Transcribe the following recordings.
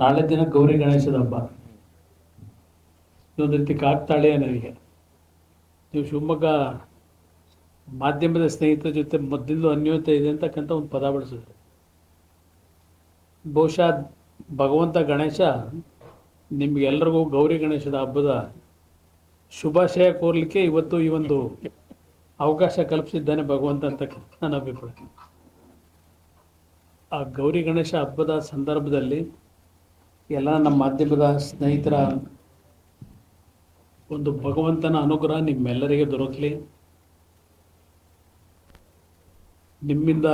ನಾಳೆ ದಿನ ಗೌರಿ ಗಣೇಶದ ಹಬ್ಬ. ಇದೊಂದು ರೀತಿ ಕಾಗ್ತಾಳೆ ನನಗೆ. ನೀವು ಶಿವಮೊಗ್ಗ ಮಾಧ್ಯಮದ ಸ್ನೇಹಿತರ ಜೊತೆ ಮೊದಲು ಅನ್ಯೋನ್ಯತೆ ಇದೆ ಅಂತಕ್ಕಂಥ ಒಂದು ಪದ ಬಳಸಿದ್ರು. ಬಹುಶಃ ಭಗವಂತ ಗಣೇಶ ನಿಮಗೆಲ್ಲರಿಗೂ ಗೌರಿ ಗಣೇಶದ ಹಬ್ಬದ ಶುಭಾಶಯ ಕೋರ್ಲಿಕ್ಕೆ ಇವತ್ತು ಈ ಒಂದು ಅವಕಾಶ ಕಲ್ಪಿಸಿದ್ದಾನೆ ಭಗವಂತ ಅಂತಕ್ಕಂಥ ನನ್ನ ಅಭಿಪ್ರಾಯ. ಆ ಗೌರಿ ಗಣೇಶ ಹಬ್ಬದ ಸಂದರ್ಭದಲ್ಲಿ ಎಲ್ಲ ನಮ್ಮ ಮಾಧ್ಯಮದ ಸ್ನೇಹಿತರ ಒಂದು ಭಗವಂತನ ಅನುಗ್ರಹ ನಿಮ್ಮೆಲ್ಲರಿಗೆ ದೊರಕಲಿ. ನಿಮ್ಮಿಂದ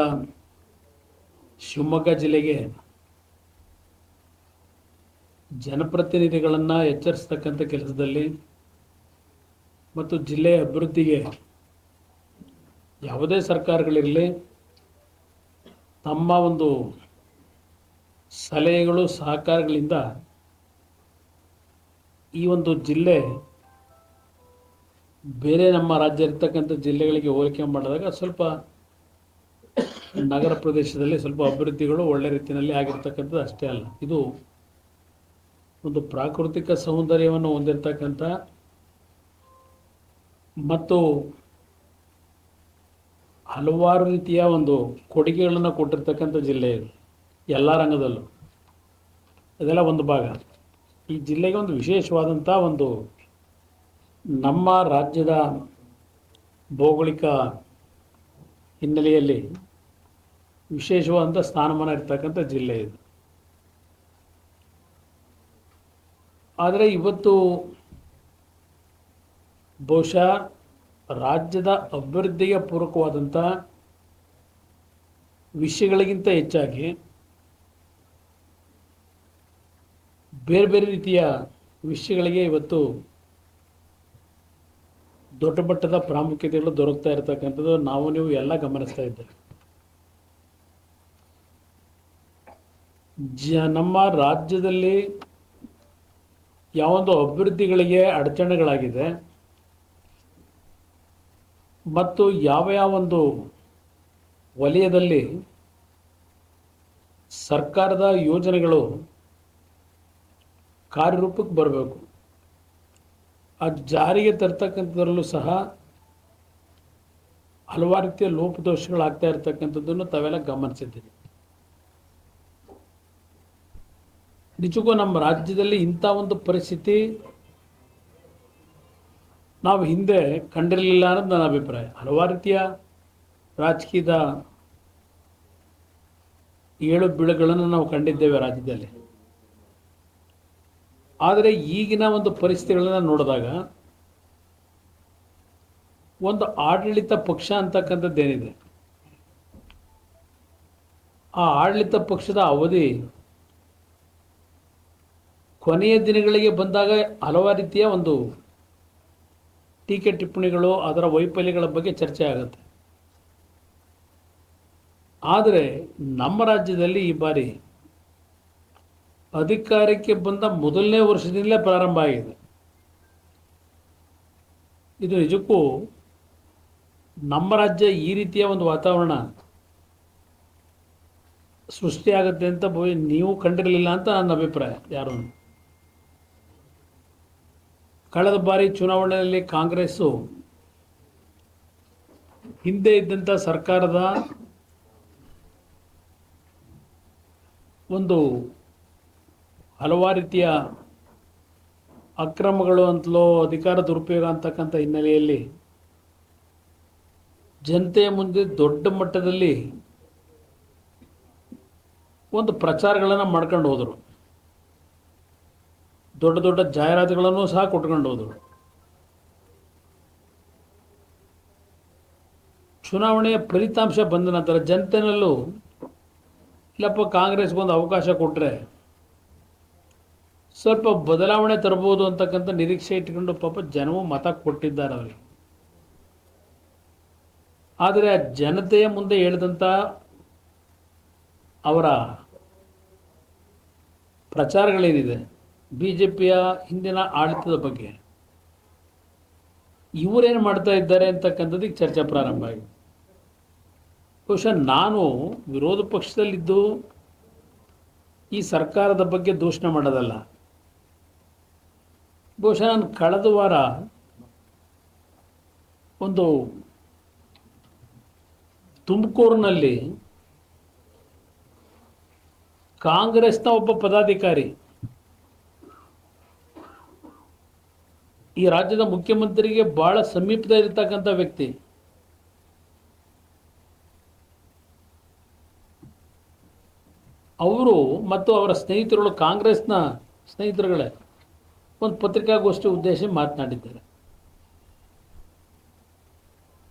ಶಿವಮೊಗ್ಗ ಜಿಲ್ಲೆಗೆ ಜನಪ್ರತಿನಿಧಿಗಳನ್ನು ಎಚ್ಚರಿಸ್ತಕ್ಕಂಥ ಕೆಲಸದಲ್ಲಿ ಮತ್ತು ಜಿಲ್ಲೆಯ ಅಭಿವೃದ್ಧಿಗೆ ಯಾವುದೇ ಸರ್ಕಾರಗಳಿರಲಿ, ತಮ್ಮ ಒಂದು ಸಲಹೆಗಳು, ಸಹಕಾರಗಳಿಂದ ಈ ಒಂದು ಜಿಲ್ಲೆ ಬೇರೆ ನಮ್ಮ ರಾಜ್ಯ ಇರ್ತಕ್ಕಂಥ ಜಿಲ್ಲೆಗಳಿಗೆ ಹೋಲಿಕೆ ಮಾಡಿದಾಗ ಸ್ವಲ್ಪ ನಗರ ಪ್ರದೇಶದಲ್ಲಿ ಸ್ವಲ್ಪ ಅಭಿವೃದ್ಧಿಗಳು ಒಳ್ಳೆ ರೀತಿಯಲ್ಲಿ ಆಗಿರ್ತಕ್ಕಂಥದ್ದು ಅಷ್ಟೇ ಅಲ್ಲ. ಇದು ಒಂದು ಪ್ರಾಕೃತಿಕ ಸೌಂದರ್ಯವನ್ನು ಹೊಂದಿರತಕ್ಕಂಥ ಮತ್ತು ಹಲವಾರು ರೀತಿಯ ಒಂದು ಕೊಡುಗೆಗಳನ್ನು ಕೊಟ್ಟಿರ್ತಕ್ಕಂಥ ಜಿಲ್ಲೆ ಇದು. ಎಲ್ಲ ರಂಗದಲ್ಲೂ. ಅದೆಲ್ಲ ಒಂದು ಭಾಗ. ಈ ಜಿಲ್ಲೆಗೆ ಒಂದು ವಿಶೇಷವಾದಂಥ ಒಂದು ನಮ್ಮ ರಾಜ್ಯದ ಭೌಗೋಳಿಕ ಹಿನ್ನೆಲೆಯಲ್ಲಿ ವಿಶೇಷವಾದಂಥ ಸ್ಥಾನಮಾನ ಇರ್ತಕ್ಕಂಥ ಜಿಲ್ಲೆ ಇದು. ಆದರೆ ಇವತ್ತು ಬಹುಶಃ ರಾಜ್ಯದ ಅಭಿವೃದ್ಧಿಗೆ ಪೂರಕವಾದಂಥ ವಿಷಯಗಳಿಗಿಂತ ಹೆಚ್ಚಾಗಿ ಬೇರೆ ಬೇರೆ ರೀತಿಯ ವಿಷಯಗಳಿಗೆ ಇವತ್ತು ದೊಡ್ಡ ಮಟ್ಟದ ಪ್ರಾಮುಖ್ಯತೆಗಳು ದೊರಕ್ತಾ ಇರತಕ್ಕಂಥದ್ದು ನಾವು ನೀವು ಎಲ್ಲ ಗಮನಿಸ್ತಾ ಇದ್ದೇವೆ. ಜ, ನಮ್ಮ ರಾಜ್ಯದಲ್ಲಿ ಯಾವೊಂದು ಅಭಿವೃದ್ಧಿಗಳಿಗೆ ಅಡಚಣೆಗಳಾಗಿದೆ ಮತ್ತು ಯಾವ ಯಾವ ಒಂದು ವಲಯದಲ್ಲಿ ಸರ್ಕಾರದ ಯೋಜನೆಗಳು ಕಾರ್ಯರೂಪಕ್ಕೆ ಬರಬೇಕು. ಆ ಜಾರಿಗೆ ತರ್ತಕ್ಕಂಥದ್ರಲ್ಲೂ ಸಹ ಹಲವಾರು ರೀತಿಯ ಲೋಪದೋಷಗಳಾಗ್ತಾ ಇರ್ತಕ್ಕಂಥದ್ದನ್ನು ತಾವೆಲ್ಲ ಗಮನಿಸಿದ್ದೀವಿ ನಿಜಕ್ಕೂ ನಮ್ಮ ರಾಜ್ಯದಲ್ಲಿ ಇಂಥ ಒಂದು ಪರಿಸ್ಥಿತಿ ನಾವು ಹಿಂದೆ ಕಂಡಿರಲಿಲ್ಲ ಅನ್ನೋದು ನನ್ನ ಅಭಿಪ್ರಾಯ. ಹಲವಾರು ರೀತಿಯ ರಾಜಕೀಯದ ಏಳು ಬೀಳುಗಳನ್ನು ನಾವು ಕಂಡಿದ್ದೇವೆ ರಾಜ್ಯದಲ್ಲಿ. ಆದರೆ ಈಗಿನ ಒಂದು ಪರಿಸ್ಥಿತಿಗಳನ್ನು ನೋಡಿದಾಗ ಒಂದು ಆಡಳಿತ ಪಕ್ಷ ಅಂತಕ್ಕಂಥದ್ದೇನಿದೆ? ಆ ಆಡಳಿತ ಪಕ್ಷದ ಅವಧಿ ಕೊನೆಯ ದಿನಗಳಿಗೆ ಬಂದಾಗ ಹಲವಾರು ರೀತಿಯ ಒಂದು ಟೀಕೆ ಟಿಪ್ಪಣಿಗಳು, ಅದರ ವೈಫಲ್ಯಗಳ ಬಗ್ಗೆ ಚರ್ಚೆ ಆಗುತ್ತೆ. ಆದರೆ ನಮ್ಮ ರಾಜ್ಯದಲ್ಲಿ ಈ ಬಾರಿ ಅಧಿಕಾರಕ್ಕೆ ಬಂದ ಮೊದಲನೇ ವರ್ಷದಿಂದಲೇ ಪ್ರಾರಂಭ ಆಗಿದೆ. ಇದು ನಿಜಕ್ಕೂ ನಮ್ಮ ರಾಜ್ಯ ಈ ರೀತಿಯ ಒಂದು ವಾತಾವರಣ ಸೃಷ್ಟಿಯಾಗುತ್ತೆ ಅಂತ ನೀವು ಕಂಡಿರಲಿಲ್ಲ ಅಂತ ನನ್ನ ಅಭಿಪ್ರಾಯ, ಯಾರು ಕಳೆದ ಬಾರಿ ಚುನಾವಣೆಯಲ್ಲಿ ಕಾಂಗ್ರೆಸ್ಸು ಹಿಂದೆ ಇದ್ದಂಥ ಸರ್ಕಾರದ ಒಂದು ಹಲವಾರು ರೀತಿಯ ಅಕ್ರಮಗಳು ಅಂತಲೋ ಅಧಿಕಾರ ದುರುಪಯೋಗ ಅಂತಕ್ಕಂಥ ಹಿನ್ನೆಲೆಯಲ್ಲಿ ಜನತೆಯ ಮುಂದೆ ದೊಡ್ಡ ಮಟ್ಟದಲ್ಲಿ ಒಂದು ಪ್ರಚಾರಗಳನ್ನು ಮಾಡ್ಕೊಂಡು ಹೋದರು. ದೊಡ್ಡ ದೊಡ್ಡ ಜಾಹೀರಾತುಗಳನ್ನು ಸಹ ಕೊಟ್ಕೊಂಡು ಹೋದರು. ಚುನಾವಣೆಯ ಫಲಿತಾಂಶ ಬಂದ ನಂತರ ಜನತೆಯಲ್ಲೂ ಇಲ್ಲಪ್ಪ ಕಾಂಗ್ರೆಸ್ಗೊಂದು ಅವಕಾಶ ಕೊಟ್ಟರೆ ಸ್ವಲ್ಪ ಬದಲಾವಣೆ ತರ್ಬೋದು ಅಂತಕ್ಕಂಥ ನಿರೀಕ್ಷೆ ಇಟ್ಕೊಂಡು ಪಾಪ ಜನವು ಮತ ಕೊಟ್ಟಿದ್ದಾರೆ ಅವರಿಗೆ ಆದರೆ ಆ ಜನತೆಯ ಮುಂದೆ ಹೇಳಿದಂಥ ಅವರ ಪ್ರಚಾರಗಳೇನಿದೆ ಬಿ ಜೆ ಪಿಯ ಹಿಂದಿನ ಆಡಳಿತದ ಬಗ್ಗೆ. ಇವರೇನು ಮಾಡ್ತಾ ಇದ್ದಾರೆ ಅಂತಕ್ಕಂಥದ್ದಕ್ಕೆ ಚರ್ಚೆ ಪ್ರಾರಂಭ ಆಗಿದೆ. ಬಹುಶಃ ನಾನು ವಿರೋಧ ಪಕ್ಷದಲ್ಲಿದ್ದು ಈ ಸರ್ಕಾರದ ಬಗ್ಗೆ ದೂಷಣೆ ಮಾಡೋದಲ್ಲ. ಬಹುಶಃ ನಾನು ಕಳೆದ ವಾರ ಒಂದು ತುಮಕೂರಿನಲ್ಲಿ ಕಾಂಗ್ರೆಸ್ನ ಒಬ್ಬ ಪದಾಧಿಕಾರಿ ಈ ರಾಜ್ಯದ ಮುಖ್ಯಮಂತ್ರಿಗೆ ಬಹಳ ಸಮೀಪದಲ್ಲಿರ್ತಕ್ಕಂಥ ವ್ಯಕ್ತಿ. ಅವರು ಮತ್ತು ಅವರ ಸ್ನೇಹಿತರುಗಳು ಕಾಂಗ್ರೆಸ್ನ ಸ್ನೇಹಿತರುಗಳೇ. ಒಂದು ಪತ್ರಿಕಾಗೋಷ್ಠಿ ಉದ್ದೇಶಿಸಿ ಮಾತನಾಡಿದ್ದಾರೆ.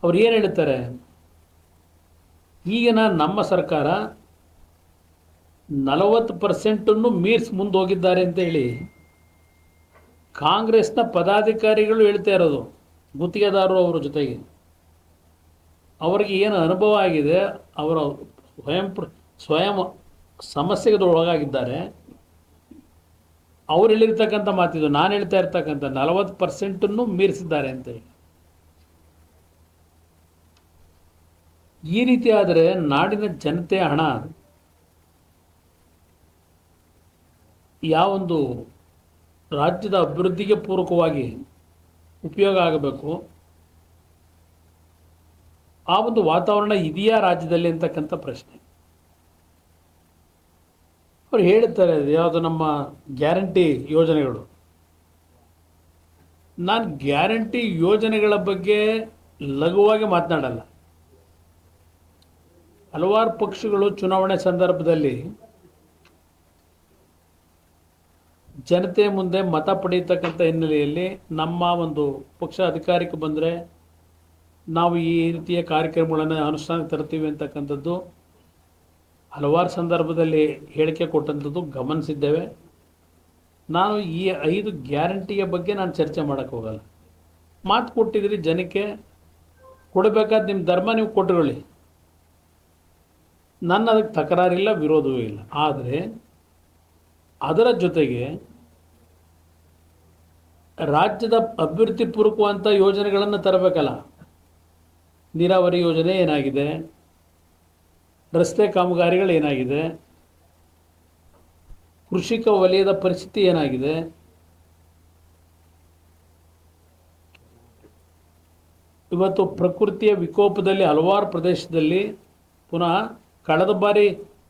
ಅವ್ರು ಏನು ಹೇಳ್ತಾರೆ? ಈಗಿನ ನಮ್ಮ ಸರ್ಕಾರ ನಲವತ್ತು ಪರ್ಸೆಂಟನ್ನು ಮೀರ್ಸ್ ಮುಂದೆ ಹೋಗಿದ್ದಾರೆ ಅಂತ ಹೇಳಿ ಕಾಂಗ್ರೆಸ್ನ ಪದಾಧಿಕಾರಿಗಳು ಹೇಳ್ತಾ ಇರೋದು, ಗುತ್ತಿಗೆದಾರರು ಅವರ ಜೊತೆಗೆ. ಅವರಿಗೆ ಏನು ಅನುಭವ ಆಗಿದೆ, ಅವರ ಸ್ವಯಂ ಸ್ವಯಂ ಸಮಸ್ಯೆಗೆ ಒಳಗಾಗಿದ್ದಾರೆ. ಅವ್ರು ಹೇಳಿರ್ತಕ್ಕಂಥ ಮಾತಿದು, ನಾನು ಹೇಳ್ತಾ ಇರ್ತಕ್ಕಂಥ ನಲವತ್ತು ಪರ್ಸೆಂಟನ್ನು ಮೀರಿಸಿದ್ದಾರೆ ಅಂತ ಹೇಳಿ. ಈ ರೀತಿ ಆದರೆ ನಾಡಿನ ಜನತೆ ಹಣ ಯಾವೊಂದು ರಾಜ್ಯದ ಅಭಿವೃದ್ಧಿಗೆ ಪೂರಕವಾಗಿ ಉಪಯೋಗ ಆಗಬೇಕು? ಆ ಒಂದು ವಾತಾವರಣ ಇದೆಯಾ ರಾಜ್ಯದಲ್ಲಿ ಅಂತಕ್ಕಂಥ ಪ್ರಶ್ನೆ. ಅವ್ರು ಹೇಳ್ತಾರೆ ಯಾವುದು ನಮ್ಮ ಗ್ಯಾರಂಟಿ ಯೋಜನೆಗಳು. ನಾನು ಗ್ಯಾರಂಟಿ ಯೋಜನೆಗಳ ಬಗ್ಗೆ ಲಘುವಾಗಿ ಮಾತನಾಡಲ್ಲ. ಹಲವಾರು ಪಕ್ಷಗಳು ಚುನಾವಣೆ ಸಂದರ್ಭದಲ್ಲಿ ಜನತೆ ಮುಂದೆ ಮತ ಪಡೆಯತಕ್ಕಂಥ ಹಿನ್ನೆಲೆಯಲ್ಲಿ ನಮ್ಮ ಒಂದು ಪಕ್ಷ ಅಧಿಕಾರಕ್ಕೆ ಬಂದರೆ ನಾವು ಈ ರೀತಿಯ ಕಾರ್ಯಕ್ರಮಗಳನ್ನು ಅನುಷ್ಠಾನಕ್ಕೆ ತರ್ತೀವಿ ಅಂತಕ್ಕಂಥದ್ದು ಹಲವಾರು ಸಂದರ್ಭದಲ್ಲಿ ಹೇಳಿಕೆ ಕೊಟ್ಟಂಥದ್ದು ಗಮನಿಸಿದ್ದೇವೆ. ನಾನು ಈ ಐದು ಗ್ಯಾರಂಟಿಯ ಬಗ್ಗೆ ನಾನು ಚರ್ಚೆ ಮಾಡೋಕ್ಕೆ ಹೋಗಲ್ಲ. ಮಾತು ಕೊಟ್ಟಿದ್ರಿ ಜನಕ್ಕೆ, ಕೊಡಬೇಕಾದ ನಿಮ್ಮ ಧರ್ಮ ನೀವು ಕೊಟ್ಟುಕೊಳ್ಳಿ. ನನ್ನ ಅದಕ್ಕೆ ತಕರಾರಿಲ್ಲ, ವಿರೋಧವೂ ಇಲ್ಲ. ಆದರೆ ಅದರ ಜೊತೆಗೆ ರಾಜ್ಯದ ಅಭಿವೃದ್ಧಿ ಪೂರ್ವಕವಂಥ ಯೋಜನೆಗಳನ್ನು ತರಬೇಕಲ್ಲ. ನೀರಾವರಿ ಯೋಜನೆ ಏನಾಗಿದೆ? ರಸ್ತೆ ಕಾಮಗಾರಿಗಳು ಏನಾಗಿದೆ? ಕೃಷಿಕ ವಲಯದ ಪರಿಸ್ಥಿತಿ ಏನಾಗಿದೆ? ಇವತ್ತು ಪ್ರಕೃತಿಯ ವಿಕೋಪದಲ್ಲಿ ಹಲವಾರು ಪ್ರದೇಶದಲ್ಲಿ ಪುನಃ ಕಳೆದ ಬಾರಿ,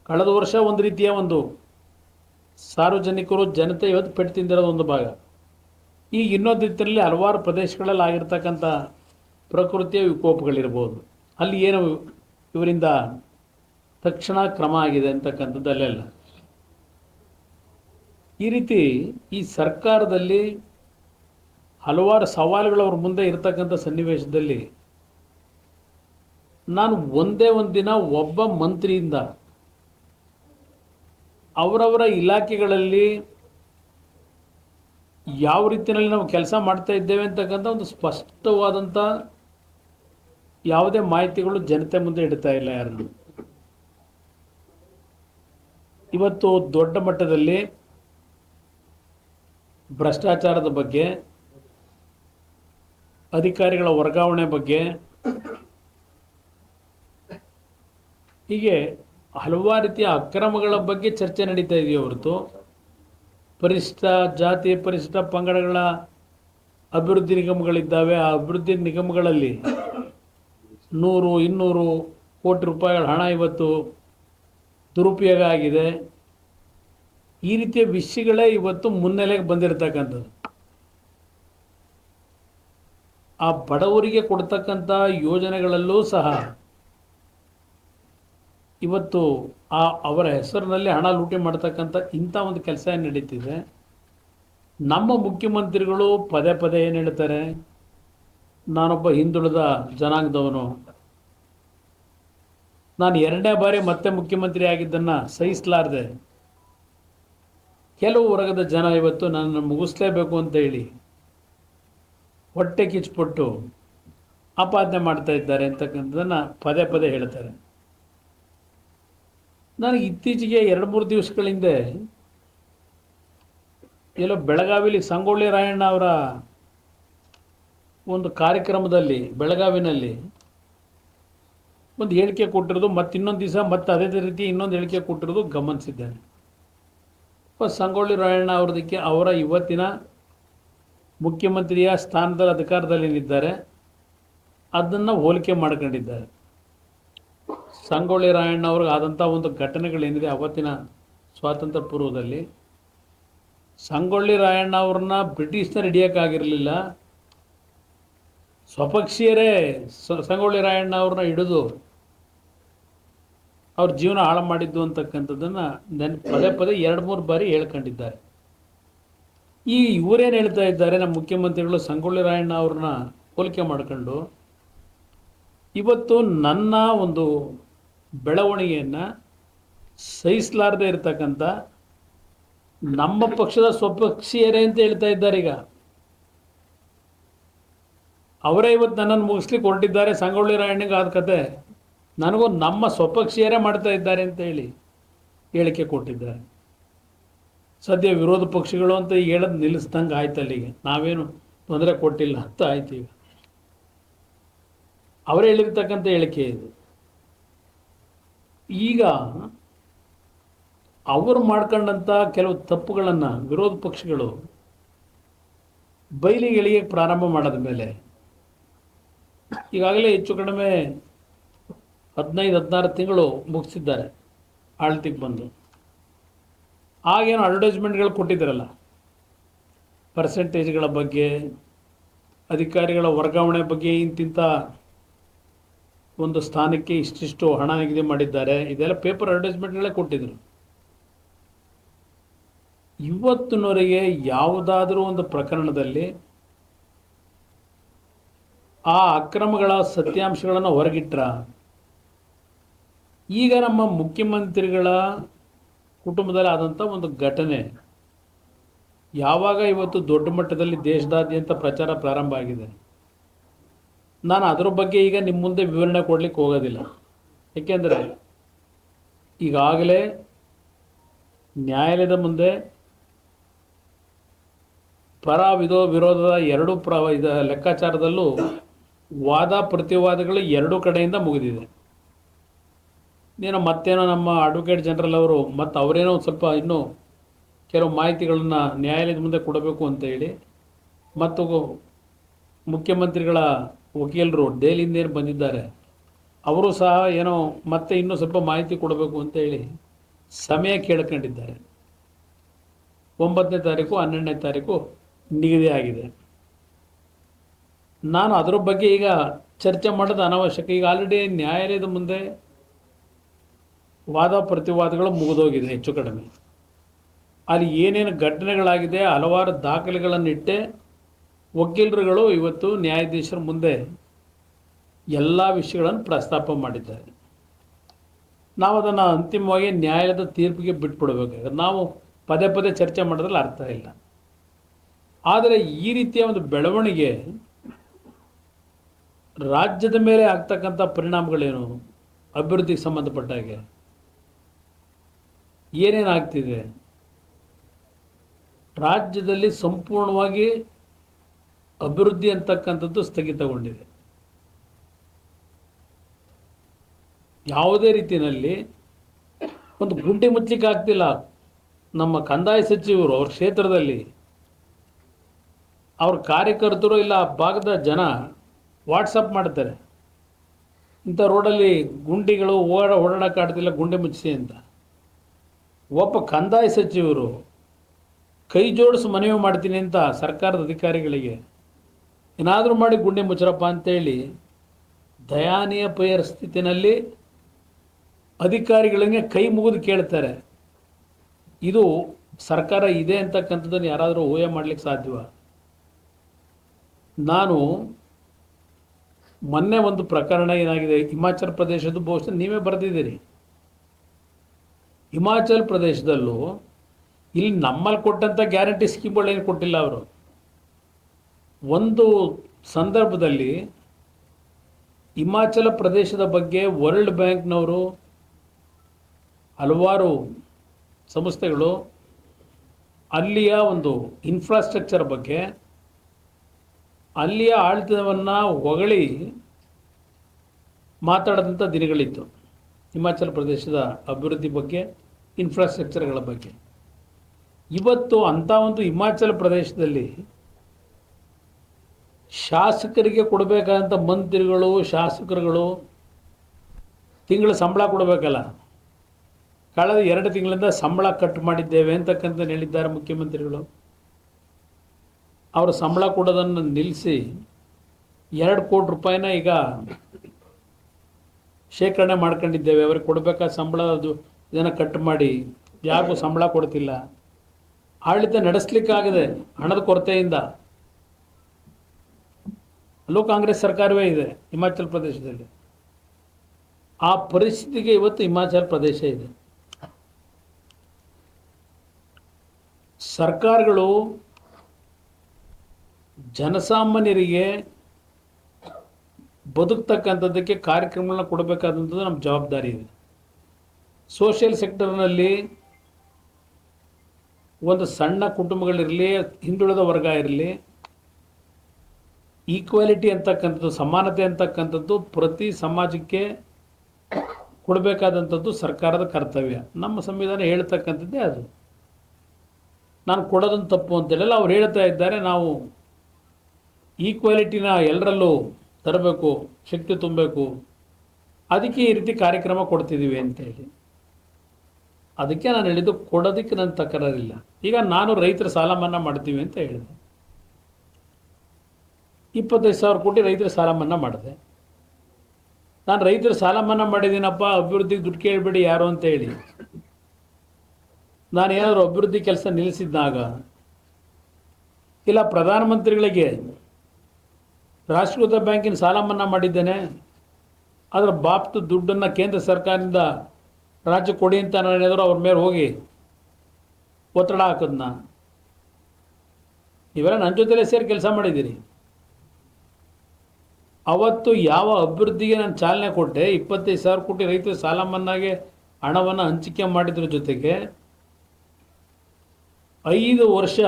ಕಳೆದ ವರ್ಷ ಒಂದು ರೀತಿಯ ಒಂದು ಸಾರ್ವಜನಿಕರು ಜನತೆ ಇವತ್ತು ಪೆಟ್ಟು ತಿಂದಿರೋದು ಒಂದು ಭಾಗ. ಈಗ ಇನ್ನೊಂದು ರೀತಿಯಲ್ಲಿ ಹಲವಾರು ಪ್ರದೇಶಗಳಲ್ಲಿ ಆಗಿರ್ತಕ್ಕಂಥ ಪ್ರಕೃತಿಯ ವಿಕೋಪಗಳಿರ್ಬೋದು. ಅಲ್ಲಿ ಏನು ಇವರಿಂದ ತಕ್ಷಣ ಕ್ರಮ ಆಗಿದೆ ಅಂತಕ್ಕಂಥದ್ದು ಅಲ್ಲೆಲ್ಲ ಈ ರೀತಿ ಈ ಸರ್ಕಾರದಲ್ಲಿ ಹಲವಾರು ಸವಾಲುಗಳು ಅವ್ರ ಮುಂದೆ ಇರತಕ್ಕಂಥ ಸನ್ನಿವೇಶದಲ್ಲಿ ನಾನು ಒಂದೇ ಒಂದು ದಿನ ಒಬ್ಬ ಮಂತ್ರಿಯಿಂದ ಅವರವರ ಇಲಾಖೆಗಳಲ್ಲಿ ಯಾವ ರೀತಿಯಲ್ಲಿ ನಾವು ಕೆಲಸ ಮಾಡ್ತಾ ಇದ್ದೇವೆ ಅಂತಕ್ಕಂಥ ಒಂದು ಸ್ಪಷ್ಟವಾದಂಥ ಯಾವುದೇ ಮಾಹಿತಿಗಳು ಜನತೆ ಮುಂದೆ ಇಡ್ತಾ ಇಲ್ಲ ಯಾರನ್ನು. ಇವತ್ತು ದೊಡ್ಡ ಮಟ್ಟದಲ್ಲಿ ಭ್ರಷ್ಟಾಚಾರದ ಬಗ್ಗೆ, ಅಧಿಕಾರಿಗಳ ವರ್ಗಾವಣೆ ಬಗ್ಗೆ, ಹೀಗೆ ಹಲವಾರು ರೀತಿಯ ಅಕ್ರಮಗಳ ಬಗ್ಗೆ ಚರ್ಚೆ ನಡೀತಾ ಇದೆಯೇ ಹೊರತು ಪರಿಶಿಷ್ಟ ಜಾತಿ ಪರಿಶಿಷ್ಟ ಪಂಗಡಗಳ ಅಭಿವೃದ್ಧಿ ನಿಗಮಗಳಿದ್ದಾವೆ. ಆ ಅಭಿವೃದ್ಧಿ ನಿಗಮಗಳಲ್ಲಿ ನೂರು, ಇನ್ನೂರು ಕೋಟಿ ರೂಪಾಯಿಗಳ ಹಣ ಇವತ್ತು ದುರುಪಯೋಗ ಆಗಿದೆ. ಈ ರೀತಿಯ ವಿಷಯಗಳೇ ಇವತ್ತು ಮುನ್ನೆಲೆಗೆ ಬಂದಿರತಕ್ಕಂಥದ್ದು. ಆ ಬಡವರಿಗೆ ಕೊಡ್ತಕ್ಕಂಥ ಯೋಜನೆಗಳಲ್ಲೂ ಸಹ ಇವತ್ತು ಆ ಅವರ ಹೆಸರಿನಲ್ಲಿ ಹಣ ಲೂಟಿ ಮಾಡ್ತಕ್ಕಂಥ ಇಂಥ ಒಂದು ಕೆಲಸ ಏನು ನಡೀತಿದೆ. ನಮ್ಮ ಮುಖ್ಯಮಂತ್ರಿಗಳು ಪದೇ ಪದೇ ಏನು ಹೇಳ್ತಾರೆ, ನಾನೊಬ್ಬ ಹಿಂದುಳಿದ ಜನಾಂಗದವನು ನಾನು ಎರಡನೇ ಬಾರಿ ಮತ್ತೆ ಮುಖ್ಯಮಂತ್ರಿ ಆಗಿದ್ದನ್ನು ಸಹಿಸಲಾರ್ದೆ ಕೆಲವು ವರ್ಗದ ಜನ ಇವತ್ತು ನನ್ನನ್ನು ಮುಗಿಸ್ಲೇಬೇಕು ಅಂತ ಹೇಳಿ ಹೊಟ್ಟೆ ಕಿಚ್ಚಿಬಿಟ್ಟು ಆಪಾದನೆ ಮಾಡ್ತಾ ಇದ್ದಾರೆ ಅಂತಕ್ಕಂಥದ್ದನ್ನು ಪದೇ ಪದೇ ಹೇಳ್ತಾರೆ. ನನಗೆ ಇತ್ತೀಚೆಗೆ ಎರಡು ಮೂರು ದಿವಸಗಳ ಹಿಂದೆ ಎಲ್ಲೋ ಬೆಳಗಾವಿಲಿ ಸಂಗೊಳ್ಳಿ ರಾಯಣ್ಣ ಅವರ ಒಂದು ಕಾರ್ಯಕ್ರಮದಲ್ಲಿ ಬೆಳಗಾವಿನಲ್ಲಿ ಒಂದು ಹೇಳಿಕೆ ಕೊಟ್ಟಿರೋದು ಮತ್ತೆ ಇನ್ನೊಂದು ದಿವಸ ಮತ್ತೆ ಅದೇ ರೀತಿ ಇನ್ನೊಂದು ಹೇಳಿಕೆ ಕೊಟ್ಟಿರೋದು ಗಮನಿಸಿದ್ದೇನೆ. ಸಂಗೊಳ್ಳಿ ರಾಯಣ್ಣ ಅವ್ರದಕ್ಕೆ ಅವರ ಇವತ್ತಿನ ಮುಖ್ಯಮಂತ್ರಿಯ ಸ್ಥಾನದಲ್ಲಿ ಅಧಿಕಾರದಲ್ಲೇನಿದ್ದಾರೆ ಅದನ್ನು ಹೋಲಿಕೆ ಮಾಡ್ಕೊಂಡಿದ್ದಾರೆ. ಸಂಗೊಳ್ಳಿ ರಾಯಣ್ಣ ಅವ್ರಿಗೆ ಆದಂಥ ಒಂದು ಘಟನೆಗಳೇನಿದೆ ಅವತ್ತಿನ ಸ್ವಾತಂತ್ರ್ಯ ಪೂರ್ವದಲ್ಲಿ ಸಂಗೊಳ್ಳಿ ರಾಯಣ್ಣ ಅವ್ರನ್ನ ಬ್ರಿಟಿಷ್ನ ಹಿಡಿಯೋಕ್ಕಾಗಿರಲಿಲ್ಲ. ಸ್ವಪಕ್ಷೀಯರೇ ಸಂಗೊಳ್ಳಿ ರಾಯಣ್ಣ ಅವ್ರನ್ನ ಹಿಡಿದು ಅವ್ರ ಜೀವನ ಹಾಳು ಮಾಡಿದ್ದು ಅಂತಕ್ಕಂಥದ್ದನ್ನ ನೆನ್, ಪದೇ ಪದೇ ಎರಡು ಮೂರು ಬಾರಿ ಹೇಳ್ಕೊಂಡಿದ್ದಾರೆ. ಈ ಇವರೇನು ಹೇಳ್ತಾ ಇದ್ದಾರೆ, ನಮ್ಮ ಮುಖ್ಯಮಂತ್ರಿಗಳು ಸಂಗೊಳ್ಳಿ ರಾಯಣ್ಣ ಅವ್ರನ್ನ ಹೋಲಿಕೆ ಮಾಡ್ಕೊಂಡು, ಇವತ್ತು ನನ್ನ ಒಂದು ಬೆಳವಣಿಗೆಯನ್ನು ಸಹಿಸಲಾರದೆ ಇರತಕ್ಕಂಥ ನಮ್ಮ ಪಕ್ಷದ ಸ್ವಪಕ್ಷೀಯರೇ ಅಂತ ಹೇಳ್ತಾ ಇದ್ದಾರೆ ಈಗ. ಅವರೇ ಇವತ್ತು ನನ್ನನ್ನು ಮುಗಿಸ್ಲಿಕ್ಕೆ ಹೊರಟಿದ್ದಾರೆ, ಸಂಗೊಳ್ಳಿ ರಾಯಣ್ಣಗೆ ಆದ ಕತೆ. ನನಗೂ ನಮ್ಮ ಸ್ವಪಕ್ಷೀಯರೇ ಮಾಡ್ತಾ ಇದ್ದಾರೆ ಅಂತ ಹೇಳಿ ಹೇಳಿಕೆ ಕೊಟ್ಟಿದ್ದಾರೆ. ಸದ್ಯ ವಿರೋಧ ಪಕ್ಷಗಳು ಅಂತ ಹೇಳೋದು ನಿಲ್ಲಿಸ್ದಂಗೆ ಆಯ್ತು ಅಲ್ಲಿಗೆ ನಾವೇನು ತೊಂದರೆ ಕೊಟ್ಟಿಲ್ಲ ಅಂತ ಆಯ್ತು ಈಗ. ಅವರೇ ಹೇಳಿರ್ತಕ್ಕಂಥ ಹೇಳಿಕೆ ಇದು. ಈಗ ಅವರು ಮಾಡ್ಕೊಂಡಂಥ ಕೆಲವು ತಪ್ಪುಗಳನ್ನು ವಿರೋಧ ಪಕ್ಷಗಳು ಬಯಲಿಗೆ ಎಳೆಯಕ್ಕೆ ಪ್ರಾರಂಭ ಮಾಡಿದ ಮೇಲೆ ಈಗಾಗಲೇ ಹೆಚ್ಚು ಕಡಿಮೆ ಹದಿನೈದು, ಹದಿನಾರು ತಿಂಗಳು ಮುಗಿಸಿದ್ದಾರೆ. ಆಳ್ತಿಗೆ ಬಂದು. ಆಗೇನು ಅಡ್ವರ್ಟೈಸ್ಮೆಂಟ್ಗಳು ಕೊಟ್ಟಿದ್ದಾರಲ್ಲ. ಪರ್ಸೆಂಟೇಜ್ಗಳ ಬಗ್ಗೆ, ಅಧಿಕಾರಿಗಳ ವರ್ಗಾವಣೆ ಬಗ್ಗೆ ಇಂತಿಂಥ ಒಂದು ಸ್ಥಾನಕ್ಕೆ ಇಷ್ಟಿಷ್ಟು ಹಣ ನಿಗದಿ ಮಾಡಿದ್ದಾರೆ. ಇದೆಲ್ಲ ಪೇಪರ್ ಅಡ್ವರ್ಟೈಸ್ಮೆಂಟ್ಗಳೇ ಕೊಟ್ಟಿದ್ರು. ಇವತ್ತಿನವರೆಗೆ ಯಾವುದಾದ್ರೂ ಒಂದು ಪ್ರಕರಣದಲ್ಲಿ ಆ ಅಕ್ರಮಗಳ ಸತ್ಯಾಂಶಗಳನ್ನು ಹೊರಗಿಟ್ರ ಈಗ ನಮ್ಮ ಮುಖ್ಯಮಂತ್ರಿಗಳ ಕುಟುಂಬದಲ್ಲಿ ಆದಂಥ ಒಂದು ಘಟನೆ. ಯಾವಾಗ ಇವತ್ತು ದೊಡ್ಡ ಮಟ್ಟದಲ್ಲಿ ದೇಶದಾದ್ಯಂತ ಪ್ರಚಾರ ಪ್ರಾರಂಭ ಆಗಿದೆ. ನಾನು ಅದರ ಬಗ್ಗೆ ಈಗ ನಿಮ್ಮ ಮುಂದೆ ವಿವರಣೆ ಕೊಡಲಿಕ್ಕೆ ಹೋಗೋದಿಲ್ಲ. ಏಕೆಂದರೆ ಈಗಾಗಲೇ ನ್ಯಾಯಾಲಯದ ಮುಂದೆ ಪರ ವಿಧೋ ವಿರೋಧದ ಎರಡು ಪ್ರ ಇದ ಲೆಕ್ಕಾಚಾರದಲ್ಲೂ ವಾದ ಪ್ರತಿವಾದಗಳು ಎರಡೂ ಕಡೆಯಿಂದ ಮುಗಿದಿದೆ. ಏನೋ ಮತ್ತೇನೋ ನಮ್ಮ ಅಡ್ವೊಕೇಟ್ ಜನರಲ್ ಅವರು ಮತ್ತು ಅವರೇನೋ ಸ್ವಲ್ಪ ಇನ್ನೂ ಕೆಲವು ಮಾಹಿತಿಗಳನ್ನು ನ್ಯಾಯಾಲಯದ ಮುಂದೆ ಕೊಡಬೇಕು ಅಂತ ಹೇಳಿ ಮತ್ತು ಮುಖ್ಯಮಂತ್ರಿಗಳ ವಕೀಲರು ಡೈಲಿಂದ ಏನು ಬಂದಿದ್ದಾರೆ, ಅವರು ಸಹ ಏನೋ ಮತ್ತೆ ಇನ್ನೂ ಸ್ವಲ್ಪ ಮಾಹಿತಿ ಕೊಡಬೇಕು ಅಂತ ಹೇಳಿ ಸಮಯ ಕೇಳ್ಕೊಂಡಿದ್ದಾರೆ. ಒಂಬತ್ತನೇ ತಾರೀಕು, ಹನ್ನೆರಡನೇ ತಾರೀಕು ನಿಗದಿ ಆಗಿದೆ. ನಾನು ಅದರ ಬಗ್ಗೆ ಈಗ ಚರ್ಚೆ ಮಾಡೋದು ಅನವಶ್ಯಕ. ಈಗ ಆಲ್ರೆಡಿ ನ್ಯಾಯಾಲಯದ ಮುಂದೆ ವಾದ ಪ್ರತಿವಾದಗಳು ಮುಗಿದೋಗಿದೆ ಹೆಚ್ಚು ಕಡಿಮೆ. ಅಲ್ಲಿ ಏನೇನು ಘಟನೆಗಳಾಗಿದೆ, ಹಲವಾರು ದಾಖಲೆಗಳನ್ನಿಟ್ಟೆ, ವಕೀಲರುಗಳು ಇವತ್ತು ನ್ಯಾಯಾಧೀಶರ ಮುಂದೆ ಎಲ್ಲ ವಿಷಯಗಳನ್ನು ಪ್ರಸ್ತಾಪ ಮಾಡಿದ್ದಾರೆ. ನಾವು ಅದನ್ನು ಅಂತಿಮವಾಗಿ ನ್ಯಾಯಾಲಯದ ತೀರ್ಪಿಗೆ ಬಿಟ್ಬಿಡ್ಬೇಕಾಗುತ್ತೆ ನಾವು ಪದೇ ಪದೇ ಚರ್ಚೆ ಮಾಡೋದ್ರಲ್ಲಿ ಅರ್ಥ ಇಲ್ಲ. ಆದರೆ ಈ ರೀತಿಯ ಒಂದು ಬೆಳವಣಿಗೆ ರಾಜ್ಯದ ಮೇಲೆ ಆಗ್ತಕ್ಕಂಥ ಪರಿಣಾಮಗಳೇನು? ಅಭಿವೃದ್ಧಿಗೆ ಸಂಬಂಧಪಟ್ಟ ಹಾಗೆ. ಏನೇನಾಗ್ತಿದೆ? ರಾಜ್ಯದಲ್ಲಿ ಸಂಪೂರ್ಣವಾಗಿ ಅಭಿವೃದ್ಧಿ ಅಂತಕ್ಕಂಥದ್ದು ಸ್ಥಗಿತಗೊಂಡಿದೆ. ಯಾವುದೇ ರೀತಿಯಲ್ಲಿ ಒಂದು ಗುಂಡಿ ಮುಚ್ಚಲಿಕ್ಕೆ ಆಗ್ತಿಲ್ಲ. ನಮ್ಮ ಕಂದಾಯ ಸಚಿವರು ಅವ್ರ ಕ್ಷೇತ್ರದಲ್ಲಿ, ಅವ್ರ ಕಾರ್ಯಕರ್ತರು ಇಲ್ಲ ಆ ಭಾಗದ ಜನ ವಾಟ್ಸಪ್ ಮಾಡ್ತಾರೆ. ಇಂಥ ರೋಡಲ್ಲಿ ಗುಂಡಿಗಳು ಓಡ ಓಡಾಡೋಕ್ಕಾಗ್ತಿಲ್ಲ ಗುಂಡಿ ಮುಚ್ಚಿಸಿ ಅಂತ. ಒಬ್ಬ ಕಂದಾಯ ಸಚಿವರು ಕೈ ಜೋಡಿಸಿ ಮನವಿ ಮಾಡ್ತೀನಿ ಅಂತ ಸರ್ಕಾರದ ಅಧಿಕಾರಿಗಳಿಗೆ ಏನಾದರೂ ಮಾಡಿ ಗುಂಡಿ ಮುಚ್ಚರಪ್ಪ ಅಂತೇಳಿ ದಯಾನೀಯ ಪರಿಸ್ಥಿತಿನಲ್ಲಿ ಅಧಿಕಾರಿಗಳಿಗೆ ಕೈ ಮುಗಿದು ಕೇಳ್ತಾರೆ. ಇದು ಸರ್ಕಾರ ಇದೆ ಅಂತಕ್ಕಂಥದ್ದನ್ನು ಯಾರಾದರೂ ಊಹೆ ಮಾಡಲಿಕ್ಕೆ ಸಾಧ್ಯವ? ನಾನು ಮೊನ್ನೆ ಒಂದು ಪ್ರಕರಣ ಏನಾಗಿದೆ, ಹಿಮಾಚಲ ಪ್ರದೇಶದ ಬಹುಶಃ ನೀವೇ ಬರೆದಿದ್ದೀರಿ. ಹಿಮಾಚಲ್ ಪ್ರದೇಶದಲ್ಲೂ ಇಲ್ಲಿ ನಮ್ಮಲ್ಲಿ ಕೊಟ್ಟಂಥ ಗ್ಯಾರಂಟಿ ಸ್ಕೀಮ್ಗಳೇನು ಕೊಟ್ಟಿಲ್ಲ ಅವರು. ಒಂದು ಸಂದರ್ಭದಲ್ಲಿ ಹಿಮಾಚಲ ಪ್ರದೇಶದ ಬಗ್ಗೆ ವರ್ಲ್ಡ್ ಬ್ಯಾಂಕ್ನವರು ಹಲವಾರು ಸಂಸ್ಥೆಗಳು ಅಲ್ಲಿಯ ಒಂದು ಇನ್ಫ್ರಾಸ್ಟ್ರಕ್ಚರ್ ಬಗ್ಗೆ ಅಲ್ಲಿಯ ಆಡಳಿತವನ್ನು ಹೊಗಳಿ ಮಾತಾಡಿದಂಥ ದಿನಗಳಿತ್ತು. ಹಿಮಾಚಲ ಪ್ರದೇಶದ ಅಭಿವೃದ್ಧಿ ಬಗ್ಗೆ ಇನ್ಫ್ರಾಸ್ಟ್ರಕ್ಚರ್ಗಳ ಬಗ್ಗೆ. ಇವತ್ತು ಅಂಥ ಒಂದು ಹಿಮಾಚಲ ಪ್ರದೇಶದಲ್ಲಿ ಶಾಸಕರಿಗೆ ಕೊಡಬೇಕಾದಂಥ ಮಂತ್ರಿಗಳು, ಶಾಸಕರುಗಳು ತಿಂಗಳ ಸಂಬಳ ಕೊಡಬೇಕಲ್ಲ. ಕಳೆದ ಎರಡು ತಿಂಗಳಿಂದ ಸಂಬಳ ಕಟ್ ಮಾಡಿದ್ದೇವೆ ಅಂತಕ್ಕಂಥ ಹೇಳಿದ್ದಾರೆ ಮುಖ್ಯಮಂತ್ರಿಗಳು. ಅವರು ಸಂಬಳ ಕೊಡೋದನ್ನು ನಿಲ್ಲಿಸಿ ಎರಡು ಕೋಟಿ ರೂಪಾಯಿನ ಈಗ ಶೇಖರಣೆ ಮಾಡ್ಕೊಂಡಿದ್ದೇವೆ. ಅವ್ರಿಗೆ ಕೊಡಬೇಕಾದ ಸಂಬಳ ಅದು ಇದನ್ನು ಕಟ್ ಮಾಡಿ, ಯಾರಿಗೂ ಸಂಬಳ ಕೊಡ್ತಿಲ್ಲ. ಆಡಳಿತ ನಡೆಸಲಿಕ್ಕಾಗದೆ, ಹಣದ ಕೊರತೆಯಿಂದ. ಅಲ್ಲೂ ಕಾಂಗ್ರೆಸ್ ಸರ್ಕಾರವೇ ಇದೆ, ಹಿಮಾಚಲ ಪ್ರದೇಶದಲ್ಲಿ. ಆ ಪರಿಸ್ಥಿತಿಗೆ ಇವತ್ತು ಹಿಮಾಚಲ ಪ್ರದೇಶ ಇದೆ. ಸರ್ಕಾರಗಳು ಜನಸಾಮಾನ್ಯರಿಗೆ ಬದುಕ್ತಕ್ಕಂಥದ್ದಕ್ಕೆ ಕಾರ್ಯಕ್ರಮಗಳನ್ನ ಕೊಡಬೇಕಾದಂಥದ್ದು ನಮ್ಮ ಜವಾಬ್ದಾರಿ ಇದೆ. ಸೋಷಿಯಲ್ ಸೆಕ್ಟರ್ನಲ್ಲಿ ಒಂದು ಸಣ್ಣ ಕುಟುಂಬಗಳಿರಲಿ, ಹಿಂದುಳಿದ ವರ್ಗ ಇರಲಿ ಈಕ್ವಾಲಿಟಿ ಅಂತಕ್ಕಂಥದ್ದು, ಸಮಾನತೆ ಅಂತಕ್ಕಂಥದ್ದು ಪ್ರತಿ ಸಮಾಜಕ್ಕೆ ಕೊಡಬೇಕಾದಂಥದ್ದು ಸರ್ಕಾರದ ಕರ್ತವ್ಯ. ನಮ್ಮ ಸಂವಿಧಾನ ಹೇಳ್ತಕ್ಕಂಥದ್ದೇ ಅದು. ನಾನು ಕೊಡೋದನ್ನು ತಪ್ಪು ಅಂತೇಳಲ್ಲ ಅವ್ರು ಹೇಳ್ತಾ ಇದ್ದಾರೆ, ನಾವು ಈಕ್ವಾಲಿಟಿನ ಎಲ್ಲರಲ್ಲೂ ತರಬೇಕು, ಶಕ್ತಿ ತುಂಬಬೇಕು, ಅದಕ್ಕೆ ಈ ರೀತಿ ಕಾರ್ಯಕ್ರಮ ಕೊಡ್ತಿದ್ದೀವಿ ಅಂತೇಳಿ ಅದಕ್ಕೆ ನಾನು ಹೇಳಿದ್ದು ಕೊಡೋದಕ್ಕೆ ನನ್ನ ತಕರಾರಿಲ್ಲ. ಈಗ ನಾನು ರೈತರ ಸಾಲ ಮನ್ನಾ ಮಾಡ್ತೀವಿ ಅಂತ ಹೇಳಿದೆ. ಇಪ್ಪತ್ತೈದು ಸಾವಿರ ಕೋಟಿ ರೈತರ ಸಾಲ ಮನ್ನಾ ಮಾಡಿದೆ. ನಾನು ರೈತರ ಸಾಲ ಮನ್ನಾ ಮಾಡಿದ್ದೀನಪ್ಪ, ಅಭಿವೃದ್ಧಿಗೆ ದುಡ್ಡು ಕೇಳಬೇಡಿ ಯಾರು ಅಂತ ಹೇಳಿ. ನಾನು ಏನಾದರೂ ಅಭಿವೃದ್ಧಿ ಕೆಲಸ ನಿಲ್ಲಿಸಿದ್ದಾಗ, ಇಲ್ಲ ಪ್ರಧಾನಮಂತ್ರಿಗಳಿಗೆ ರಾಷ್ಟ್ರೀಕೃತ ಬ್ಯಾಂಕಿನ ಸಾಲ ಮನ್ನಾ ಮಾಡಿದ್ದೇನೆ, ಅದರ ಬಾಪ್ತು ದುಡ್ಡನ್ನು ಕೇಂದ್ರ ಸರ್ಕಾರದಿಂದ ರಾಜ್ಯ ಕೊಡಿ ಅಂತ ಏನಾದರೂ ಅವ್ರ ಮೇಲೆ ಹೋಗಿ ಒತ್ತಡ ಹಾಕೋದನ್ನ ಇವೆಲ್ಲ ನನ್ನ ಜೊತೆಲೇ ಸೇರಿ ಕೆಲಸ ಮಾಡಿದ್ದೀರಿ. ಅವತ್ತು ಯಾವ ಅಭಿವೃದ್ಧಿಗೆ ನಾನು ಚಾಲನೆ ಕೊಟ್ಟೆ, ಇಪ್ಪತ್ತೈದು ಸಾವಿರ ಕೋಟಿ ರೈತರು ಸಾಲ ಮನ್ನಾಗೆ ಹಣವನ್ನು ಹಂಚಿಕೆ ಮಾಡಿದ್ರ ಜೊತೆಗೆ ಐದು ವರ್ಷ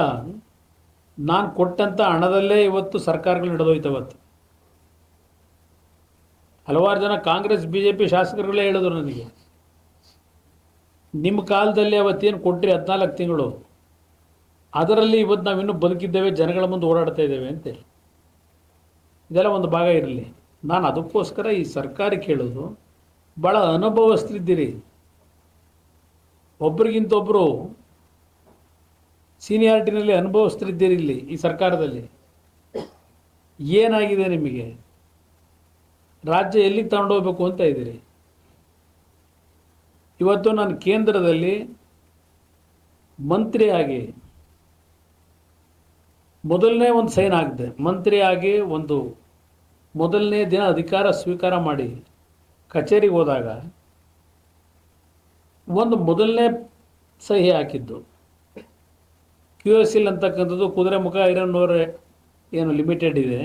ನಾನು ಕೊಟ್ಟಂಥ ಹಣದಲ್ಲೇ ಇವತ್ತು ಸರ್ಕಾರಗಳು ನಡೆದೋಯ್ತವತ್ತು. ಹಲವಾರು ಜನ ಕಾಂಗ್ರೆಸ್ ಬಿ ಜೆ ಪಿ ಶಾಸಕರುಗಳೇ ಹೇಳಿದ್ರು ನನಗೆ. ನಿಮ್ಮ ಕಾಲದಲ್ಲಿ ಅವತ್ತೇನು ಕೊಟ್ಟರೆ ಹದಿನಾಲ್ಕು ತಿಂಗಳು? ಅದರಲ್ಲಿ ಇವತ್ತು ನಾವಿನ್ನೂ ಬದುಕಿದ್ದೇವೆ, ಜನಗಳ ಮುಂದೆ ಓಡಾಡ್ತಾ ಇದ್ದೇವೆ ಅಂತೇಳಿ. ಇದೆಲ್ಲ ಒಂದು ಭಾಗ ಇರಲಿ. ನಾನು ಅದಕ್ಕೋಸ್ಕರ ಈ ಸರ್ಕಾರಿ ಕೇಳೋದು ಭಾಳ ಅನುಭವಸ್ಥರಿದ್ದೀರಿ. ಒಬ್ರಿಗಿಂತ ಒಬ್ಬರು ಸೀನಿಯಾರಿಟಿನಲ್ಲಿ ಅನುಭವಸ್ಥರಿದ್ದೀರಿ ಇಲ್ಲಿ ಈ ಸರ್ಕಾರದಲ್ಲಿ. ಏನಾಗಿದೆ ನಿಮಗೆ? ರಾಜ್ಯ ಎಲ್ಲಿಗೆ ತಗೊಂಡೋಗ್ಬೇಕು ಅಂತ ಇದ್ದೀರಿ? ಇವತ್ತು ನಾನು ಕೇಂದ್ರದಲ್ಲಿ ಮಂತ್ರಿಯಾಗಿ ಮೊದಲನೇ ಒಂದು ಸೈನ್ ಆಗಿದೆ ಮಂತ್ರಿಯಾಗಿ ಒಂದು ಮೊದಲನೇ ದಿನ ಅಧಿಕಾರ ಸ್ವೀಕಾರ ಮಾಡಿ ಕಚೇರಿಗೆ ಹೋದಾಗ ಒಂದು ಮೊದಲನೇ ಸಹಿ ಹಾಕಿದ್ದು. ಕ್ಯೂ ಎಸ್ ಇಲ್ ಅಂತಕ್ಕಂಥದ್ದು ಕುದುರೆ ಮುಖ ಐರನ್ನೂರ ಏನು ಲಿಮಿಟೆಡ್ ಇದೆ.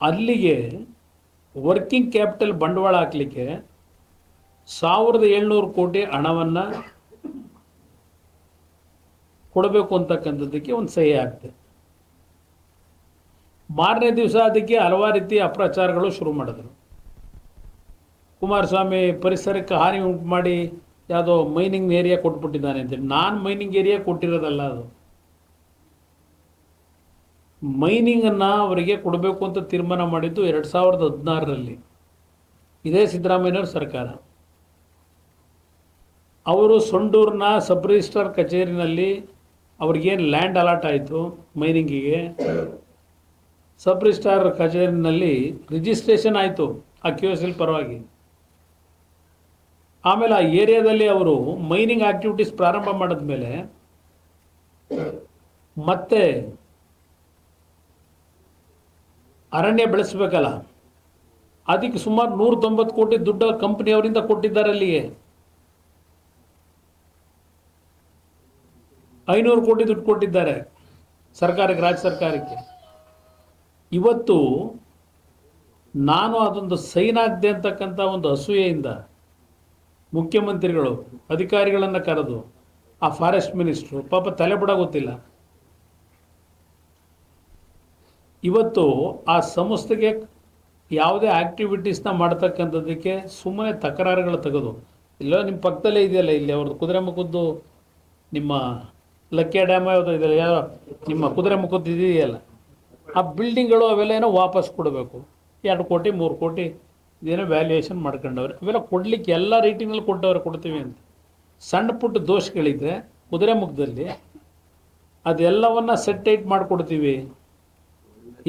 ಅಲ್ಲಿಗೆ ವರ್ಕಿಂಗ್ ಕ್ಯಾಪಿಟಲ್ ಬಂಡವಾಳ ಹಾಕಲಿಕ್ಕೆ ಸಾವಿರದ ಏಳ್ನೂರು ಕೋಟಿ ಹಣವನ್ನು ಕೊಡಬೇಕು ಅಂತಕ್ಕಂಥದ್ದಕ್ಕೆ ಒಂದು ಸಹಿ ಆಗ್ತದೆ. ಮಾರನೇ ದಿವಸ ಅದಕ್ಕೆ ಹಲವಾರು ರೀತಿಯ ಅಪ್ರಚಾರಗಳು ಶುರು ಮಾಡಿದ್ರು. ಕುಮಾರಸ್ವಾಮಿ ಪರಿಸರಕ್ಕೆ ಹಾನಿ ಉಂಟು ಮಾಡಿ ಯಾವುದೋ ಮೈನಿಂಗ್ ಏರಿಯಾ ಕೊಟ್ಬಿಟ್ಟಿದ್ದಾನೆ ಅಂತೇಳಿ ನಾನು ಮೈನಿಂಗ್ ಏರಿಯಾ ಕೊಟ್ಟಿರೋದಲ್ಲ ಅದು. ಮೈನಿಂಗನ್ನು ಅವರಿಗೆ ಕೊಡಬೇಕು ಅಂತ ತೀರ್ಮಾನ ಮಾಡಿದ್ದು ಎರಡು ಸಾವಿರದ ಹದಿನಾರರಲ್ಲಿ. ಇದೇ ಸಿದ್ದರಾಮಯ್ಯನವ್ರ ಸರ್ಕಾರ. ಅವರು ಸೊಂಡೂರಿನ ಸಬ್ ರಿಜಿಸ್ಟ್ರಾರ್ ಕಚೇರಿನಲ್ಲಿ ಅವ್ರಿಗೇನು ಲ್ಯಾಂಡ್ ಅಲಾಟ್ ಆಯಿತು ಮೈನಿಂಗಿಗೆ. ಸಬ್ ರಿಜಿಸ್ಟ್ರಾರ್ ಕಚೇರಿನಲ್ಲಿ ರಿಜಿಸ್ಟ್ರೇಷನ್ ಆಯಿತು ಆ ಕ್ಯೂ ಎಸ್ ಪರವಾಗಿ. ಆಮೇಲೆ ಆ ಏರಿಯಾದಲ್ಲಿ ಅವರು ಮೈನಿಂಗ್ ಆಕ್ಟಿವಿಟೀಸ್ ಪ್ರಾರಂಭ ಮಾಡಿದ್ಮೇಲೆ ಮತ್ತೆ ಅರಣ್ಯ ಬೆಳೆಸಬೇಕಲ್ಲ. ಅದಕ್ಕೆ ಸುಮಾರು ನೂರ ತೊಂಬತ್ತು ಕೋಟಿ ದುಡ್ಡು ಕಂಪ್ನಿಯವರಿಂದ ಕೊಟ್ಟಿದ್ದಾರೆ ಅಲ್ಲಿಗೆ ಐನೂರು ಕೋಟಿ ದುಡ್ಡು ಕೊಟ್ಟಿದ್ದಾರೆ ಸರ್ಕಾರಕ್ಕೆ, ರಾಜ್ಯ ಸರ್ಕಾರಕ್ಕೆ. ಇವತ್ತು ನಾನು ಅದೊಂದು ಸೈನ್ ಆಗದೆ ಅಂತಕ್ಕಂಥ ಒಂದು ಅಸೂಯೆಯಿಂದ ಮುಖ್ಯಮಂತ್ರಿಗಳು, ಅಧಿಕಾರಿಗಳನ್ನು ಕರೆದು, ಆ ಫಾರೆಸ್ಟ್ ಮಿನಿಸ್ಟ್ರು, ಪಾಪ ತಲೆ ಬಿಡ ಗೊತ್ತಿಲ್ಲ. ಇವತ್ತು ಆ ಸಂಸ್ಥೆಗೆ ಯಾವುದೇ ಆ್ಯಕ್ಟಿವಿಟೀಸ್ನ ಮಾಡ್ತಕ್ಕಂಥದ್ದಕ್ಕೆ ಸುಮ್ಮನೆ ತಕರಾರುಗಳು ತೆಗೆದು, ಇಲ್ಲ ನಿಮ್ಮ ಪಕ್ಕದಲ್ಲೇ ಇದೆಯಲ್ಲ ಇಲ್ಲಿ ಅವ್ರದ್ದು ಕುದುರೆಮುಖದ್ದು ನಿಮ್ಮ ಲಕ್ಕೆ ಡ್ಯಾಮ್ ಯಾವುದೋ ಇದೆಯಲ್ಲ ಯಾರೋ ನಿಮ್ಮ ಕುದುರೆ ಮುಖದ್ದು ಆ ಬಿಲ್ಡಿಂಗ್ಗಳು ಅವೆಲ್ಲ ಏನೋ ವಾಪಸ್ ಕೊಡಬೇಕು. ಎರಡು ಕೋಟಿ, ಮೂರು ಕೋಟಿ ಇದೇನೋ ವ್ಯಾಲ್ಯೂಯೇಷನ್ ಮಾಡ್ಕೊಂಡವ್ರೆ. ಅವೆಲ್ಲ ಕೊಡ್ಲಿಕ್ಕೆ ಎಲ್ಲ ರೇಟಿಂಗ್ನಲ್ಲಿ ಕೊಟ್ಟವ್ರೆ ಕೊಡ್ತೀವಿ ಅಂತ. ಸಣ್ಣ ಪುಟ್ಟ ದೋಷಗಳಿದ್ರೆ ಕುದುರೆ ಮುಖದಲ್ಲಿ ಅದೆಲ್ಲವನ್ನ ಸೆಟ್ಟೈಟ್ ಮಾಡಿಕೊಡ್ತೀವಿ.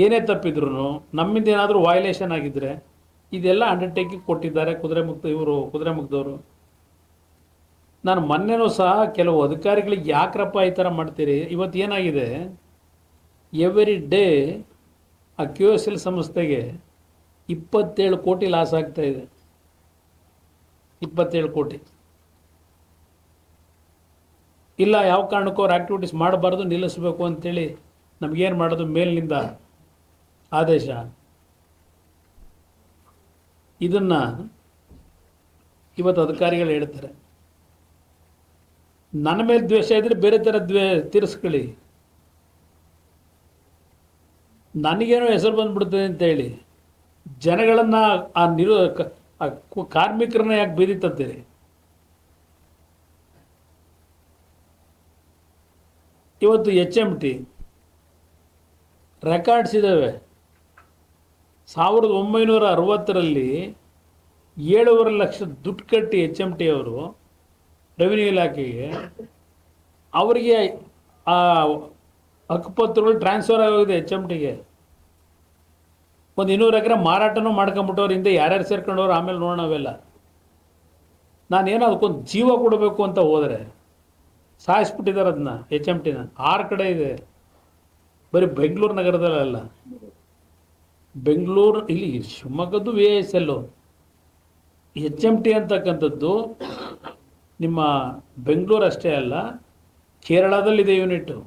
ಏನೇ ತಪ್ಪಿದ್ರು ನಮ್ಮಿಂದ ಏನಾದರೂ ವಾಯ್ಲೇಷನ್ ಆಗಿದ್ರೆ ಇದೆಲ್ಲ ಅಂಡರ್ಟೇಕಿಂಗ್ ಕೊಟ್ಟಿದ್ದಾರೆ ಕುದುರೆ ಮುಗ್ದ ಇವರು, ಕುದುರೆ ಮುಗ್ದವರು ನಾನು ಮೊನ್ನೆನೂ ಸಹ ಕೆಲವು ಅಧಿಕಾರಿಗಳಿಗೆ ಯಾಕ್ರಪ್ಪ ಈ ಥರ ಮಾಡ್ತೀರಿ? ಇವತ್ತು ಏನಾಗಿದೆ? ಎವ್ರಿ ಡೇ ಆ ಕ್ಯೂ ಎಸ್ ಎಲ್ ಸಂಸ್ಥೆಗೆ ಇಪ್ಪತ್ತೇಳು ಕೋಟಿ ಲಾಸ್ ಆಗ್ತಾ ಇದೆ. ಇಪ್ಪತ್ತೇಳು ಕೋಟಿ. ಇಲ್ಲ, ಯಾವ ಕಾರಣಕ್ಕೂ ಅವ್ರ ಆ್ಯಕ್ಟಿವಿಟೀಸ್ ಮಾಡಬಾರ್ದು, ನಿಲ್ಲಿಸಬೇಕು ಅಂತೇಳಿ ನಮಗೇನು ಮಾಡೋದು? ಮೇಲಿನಿಂದ ಆದೇಶ. ಇದನ್ನು ಇವತ್ತು ಅಧಿಕಾರಿಗಳು ಹೇಳ್ತಾರೆ. ನನ್ನ ಮೇಲೆ ದ್ವೇಷ ಇದ್ರೆ ಬೇರೆ ಥರ ದ್ವೇ, ತೀರಿಸ್ಕೊಳ್ಳಿ. ನನಗೇನೋ ಹೆಸರು ಬಂದ್ಬಿಡ್ತದೆ ಅಂತ ಹೇಳಿ ಜನಗಳನ್ನು ಆ ನಿರು ಕಾರ್ಮಿಕರನ್ನ ಯಾಕೆ ಬೀದಿತಂತೀರಿ ಇವತ್ತು ಎಚ್ ಎಂ ಟಿ ರೆಕಾರ್ಡ್ಸ್ ಇದ್ದಾವೆ ಸಾವಿರದ ಒಂಬೈನೂರ ಅರವತ್ತರಲ್ಲಿ ಏಳುವರೆ ಲಕ್ಷ ದುಡ್ಡು ಕಟ್ಟಿ ಎಚ್ ಎಂ ಟಿ ಅವರು ರೆವಿನ್ಯೂ ಇಲಾಖೆಗೆ, ಅವರಿಗೆ ಆ ಹಕ್ಕುಪತ್ರಗಳು ಟ್ರಾನ್ಸ್ಫರ್ ಆಗೋಗಿದೆ ಎಚ್ ಎಂ ಟಿಗೆ ಒಂದು ಇನ್ನೂರು ಎಕರೆ ಮಾರಾಟನೂ ಮಾಡ್ಕೊಂಬಿಟ್ಟವ್ರು ಹಿಂದೆ ಯಾರ್ಯಾರು ಸೇರ್ಕೊಂಡವ್ರು ಆಮೇಲೆ ನೋಡೋಣ ಅವೆಲ್ಲ ನಾನೇನೋ ಅದಕ್ಕೊಂದು ಜೀವ ಕೊಡಬೇಕು ಅಂತ ಹೋದರೆ ಸಾಯಿಸ್ಬಿಟ್ಟಿದ್ದಾರೆ ಅದನ್ನ ಎಚ್ ಎಂ ಟಿನ ಆರು ಕಡೆ ಇದೆ. ಬರೀ ಬೆಂಗಳೂರು ನಗರದಲ್ಲ ಬೆಂಗಳೂರು, ಇಲ್ಲಿ ಶಿವಮೊಗ್ಗದ್ದು V S L H M T ಅಂತಕ್ಕಂಥದ್ದು ನಿಮ್ಮ ಬೆಂಗಳೂರು ಅಷ್ಟೇ ಅಲ್ಲ, ಕೇರಳದಲ್ಲಿದೆ ಯೂನಿಟ್ಟು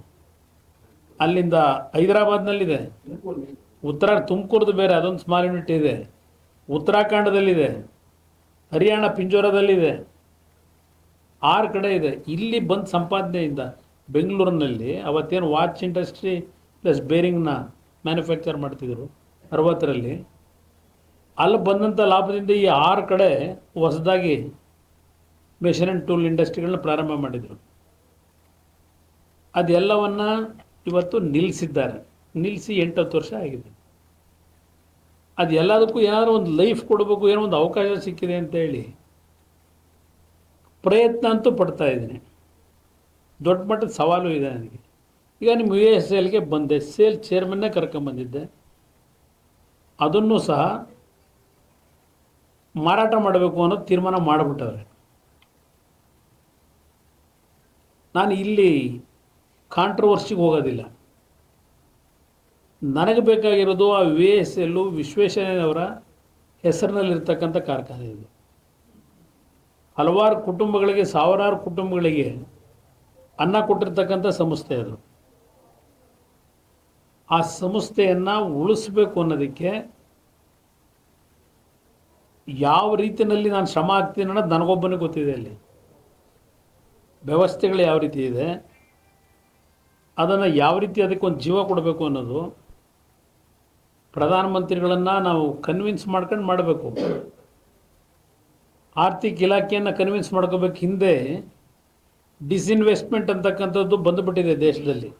ಅಲ್ಲಿಂದ ಹೈದರಾಬಾದ್ನಲ್ಲಿದೆ. ಉತ್ತರ ತುಮಕೂರ್ದು ಬೇರೆ, ಅದೊಂದು ಸ್ಮಾಲ್ ಯೂನಿಟ್ ಇದೆ. ಉತ್ತರಾಖಂಡದಲ್ಲಿದೆ. ಹರಿಯಾಣ, ಪಿಂಜೋರದಲ್ಲಿದೆ. ಆರು ಕಡೆ ಇದೆ. ಇಲ್ಲಿ ಬಂದು ಸಂಪಾದನೆಯಿಂದ ಬೆಂಗಳೂರಿನಲ್ಲಿ ಅವತ್ತೇನು ವಾಚ್ ಇಂಡಸ್ಟ್ರಿ ಪ್ಲಸ್ ಬೇರಿಂಗ್ನ ಮ್ಯಾನುಫ್ಯಾಕ್ಚರ್ ಮಾಡ್ತಿದ್ರು, ಅರವತ್ತರಲ್ಲಿ. ಅಲ್ಲಿ ಬಂದಂಥ ಲಾಭದಿಂದ ಈ ಆರು ಕಡೆ ಹೊಸದಾಗಿ ಮೆಷಿನ್ ಆ್ಯಂಡ್ ಟೂಲ್ ಇಂಡಸ್ಟ್ರಿಗಳನ್ನ ಪ್ರಾರಂಭ ಮಾಡಿದರು. ಅದೆಲ್ಲವನ್ನು ಇವತ್ತು ನಿಲ್ಲಿಸಿದ್ದಾರೆ ನಿಲ್ಲಿಸಿ ಎಂಟತ್ತು ವರ್ಷ ಆಗಿದೆ. ಅದೆಲ್ಲದಕ್ಕೂ ಏನಾದರೂ ಒಂದು ಲೈಫ್ ಕೊಡಬೇಕು, ಏನೋ ಒಂದು ಅವಕಾಶ ಸಿಕ್ಕಿದೆ ಅಂತ ಹೇಳಿ ಪ್ರಯತ್ನ ಅಂತೂ ಪಡ್ತಾ ಇದ್ದೀನಿ. ದೊಡ್ಡ ಮಟ್ಟದ ಸವಾಲು ಇದೆ ನನಗೆ. ಈಗ ನಿಮ್ಮ ಯು ಎಸ್ ಎಲ್ಗೆ ಬಂದೆ. ಸೇಲ್ ಚೇರ್ಮನ್ನೇ ಕರ್ಕೊಂಬಂದಿದ್ದೆ ಅದನ್ನು ಸಹ ಮಾರಾಟ ಮಾಡಬೇಕು ಅನ್ನೋ ತೀರ್ಮಾನ ಮಾಡಿಬಿಟ್ಟವ್ರೆ. ನಾನು ಇಲ್ಲಿ ಕಾಂಟ್ರವರ್ಸಿಗೆ ಹೋಗೋದಿಲ್ಲ. ನನಗೆ ಬೇಕಾಗಿರೋದು ಆ ವಿ ಎಸ್ ಎಲ್ಲು ವಿಶ್ವೇಶ್ವರಯ್ಯನವರ ಹೆಸರಿನಲ್ಲಿರ್ತಕ್ಕಂಥ ಕಾರ್ಖಾನೆ ಇದು. ಹಲವಾರು ಕುಟುಂಬಗಳಿಗೆ, ಸಾವಿರಾರು ಕುಟುಂಬಗಳಿಗೆ ಅನ್ನ ಕೊಟ್ಟಿರ್ತಕ್ಕಂಥ ಸಂಸ್ಥೆ ಅದು. ಆ ಸಂಸ್ಥೆಯನ್ನು ಉಳಿಸ್ಬೇಕು ಅನ್ನೋದಕ್ಕೆ ಯಾವ ರೀತಿಯಲ್ಲಿ ನಾನು ಶ್ರಮ ಆಗ್ತೀನಿ ಅನ್ನೋದು ನನಗೊಬ್ಬನೇ ಗೊತ್ತಿದೆ ಅಲ್ಲಿ. ವ್ಯವಸ್ಥೆಗಳು ಯಾವ ರೀತಿ ಇದೆ, ಅದನ್ನು ಯಾವ ರೀತಿ ಅದಕ್ಕೆ ಒಂದು ಜೀವ ಕೊಡಬೇಕು ಅನ್ನೋದು ಪ್ರಧಾನಮಂತ್ರಿಗಳನ್ನು ನಾವು ಕನ್ವಿನ್ಸ್ ಮಾಡ್ಕೊಂಡು ಮಾಡಬೇಕು. ಆರ್ಥಿಕ ಇಲಾಖೆಯನ್ನು ಕನ್ವಿನ್ಸ್ ಮಾಡ್ಕೋಬೇಕು ಹಿಂದೆ ಡಿಸ್ಇನ್ವೆಸ್ಟ್ಮೆಂಟ್ ಅಂತಕ್ಕಂಥದ್ದು ಬಂದುಬಿಟ್ಟಿದೆ ದೇಶದಲ್ಲಿ.